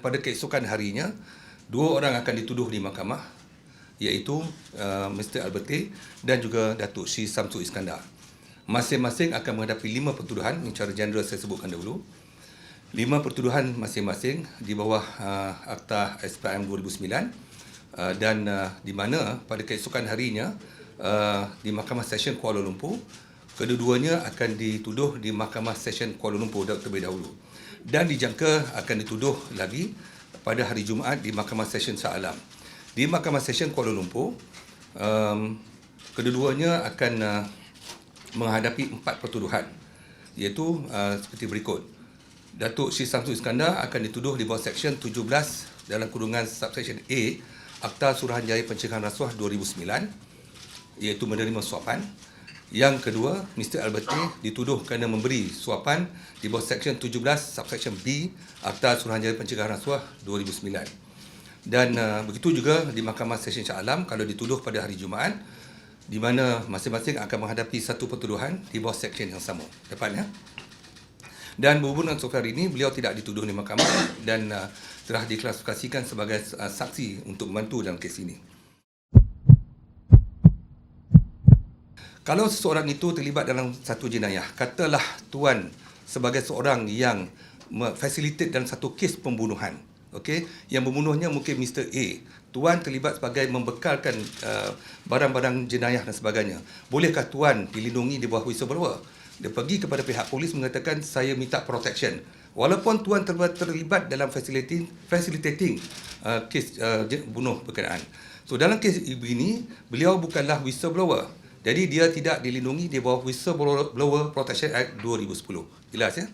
Pada keesokan harinya, dua orang akan dituduh di mahkamah iaitu uh, Mr. Alberti dan juga Datuk Sri Samsu Iskandar. Masing-masing akan menghadapi lima pertuduhan yang secara general saya sebutkan dahulu. Lima pertuduhan masing-masing di bawah uh, Akta SPM 2009 uh, dan uh, di mana pada keesokan harinya uh, di Mahkamah Session Kuala Lumpur kedua-duanya akan dituduh di Mahkamah Session Kuala Lumpur terlebih dahulu dan dijangka akan dituduh lagi pada hari Jumaat di Mahkamah Session Shah Alam. Di Mahkamah Session Kuala Lumpur, um, kedua-duanya akan uh, menghadapi empat pertuduhan iaitu uh, seperti berikut. Datuk Sri Samsul Iskandar akan dituduh di bawah Seksyen 17 dalam kurungan Subsection A Akta Suruhanjaya Pencegahan Rasuah 2009 iaitu menerima suapan. Yang kedua, Mr. Alberti dituduh kerana memberi suapan di bawah Seksyen 17 Subsection B Akta Suruhanjaya Pencegahan Rasuah 2009. Dan uh, begitu juga di Mahkamah Session Shah Alam kalau dituduh pada hari Jumaat di mana masing-masing akan menghadapi satu pertuduhan di bawah seksyen yang sama. Dapat ya? Dan berhubung dengan ini, beliau tidak dituduh di mahkamah dan uh, telah diklasifikasikan sebagai uh, saksi untuk membantu dalam kes ini. Kalau seseorang itu terlibat dalam satu jenayah, katalah tuan sebagai seorang yang facilitate dalam satu kes pembunuhan, okey? Yang membunuhnya mungkin Mr A. Tuan terlibat sebagai membekalkan uh, barang-barang jenayah dan sebagainya. Bolehkah tuan dilindungi di bawah whistleblower? Dia pergi kepada pihak polis mengatakan saya minta protection. Walaupun tuan terlibat dalam facilitating facilitating uh, kes uh, bunuh berkenaan. So dalam kes ini beliau bukanlah whistleblower jadi dia tidak dilindungi di bawah whistleblower protection act 2010 jelas ya